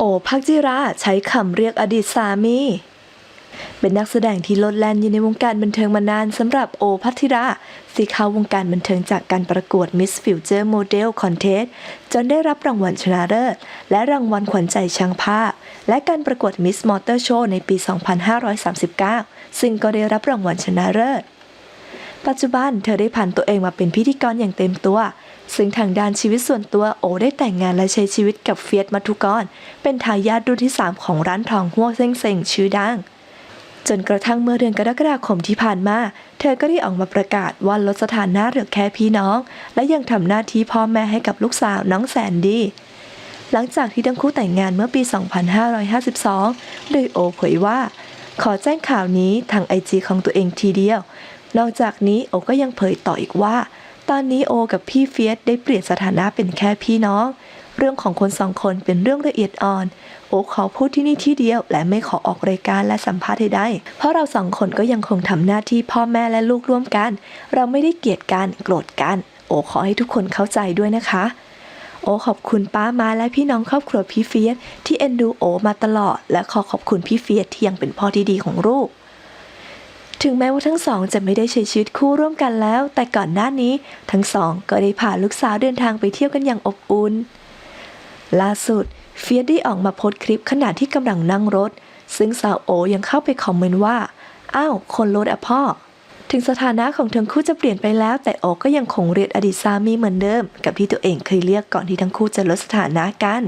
โอภักจิราใช้คำเรียกอดีตสามี เป็นนักแสดงที่ลดแล่นอยู่ในวงการบันเทิงมานานสำหรับโอพัทธิราที่เข้าวงการบันเทิงจากการประกวด Miss Future Model Contest จนได้รับรางวัลชนะเลิศและรางวัลขวัญใจช่างภาพ และการประกวด Miss Motor Show ในปี 2539 ซึ่งก็ได้รับรางวัลชนะเลิศ ปัจจุบันเธอได้ผ่านตัวเองมาเป็นพิธีกรอย่างเต็มตัว ซึ่งทางด้านชีวิตส่วนตัวโอได้แต่งงานและใช้ชีวิตกับเฟียสมัทุกร เป็นทายาทรุ่นที่ 3 ของร้านทองหัวเซ็งเซ็งชื่อดัง จนกระทั่งเมื่อเดือนกรกฎาคมที่ผ่านมา เธอก็ได้ออกมาประกาศว่าลดสถานะเหลือแค่พี่น้อง และยังทำหน้าที่พ่อแม่ให้กับลูกสาวน้องแสนดีหลังจากที่ทั้งคู่แต่งงานเมื่อปี 2552 โดยโอเผยว่า ขอแจ้งข่าวนี้ทางไอจีของตัวเองทีเดียว นอกจากนี้โอก็ยังเผยต่ออีกว่า ตอนนี้โอกับพี่เฟียสได้เปลี่ยนสถานะเป็นแค่พี่น้อง เรื่องของคนสองคนเป็นเรื่องละเอียดอ่อน โอขอพูดที่นี่ที่เดียวและไม่ขอออกรายการและสัมภาษณ์ใดๆเพราะเราสองคนก็ยังคงทำหน้าที่พ่อแม่และลูกร่วมกัน เราไม่ได้เกลียดกันโกรธกัน โอขอให้ทุกคนเข้าใจด้วยนะคะโอขอบคุณป้ามาและพี่น้องครอบครัวพี่เฟียสที่เอ็นดูโอมาตลอด และขอขอบคุณพี่เฟียสที่ยังเป็นพ่อที่ดีของลูก ถึงแม้ว่าทั้งสองจะไม่ได้ใช้ชีวิตคู่ร่วมกันแล้ว แต่ก่อนหน้านี้ทั้งสองก็ได้พาลูกสาวเดินทางไปเที่ยวกันอย่างอบอุ่นล่าสุดเฟียสได้ออกมาโพสต์คลิปขณะที่กำลังนั่งรถ ซึ่งสาวโอยังเข้าไปคอมเมนต์ว่า อ้าว คนรถอะพ่อ ถึงสถานะของทั้งคู่จะเปลี่ยนไปแล้ว แต่โอก็ยังคงเรียกอดีตสามีเหมือนเดิม กับที่ตัวเองเคยเรียกก่อนที่ทั้งคู่จะลดสถานะกัน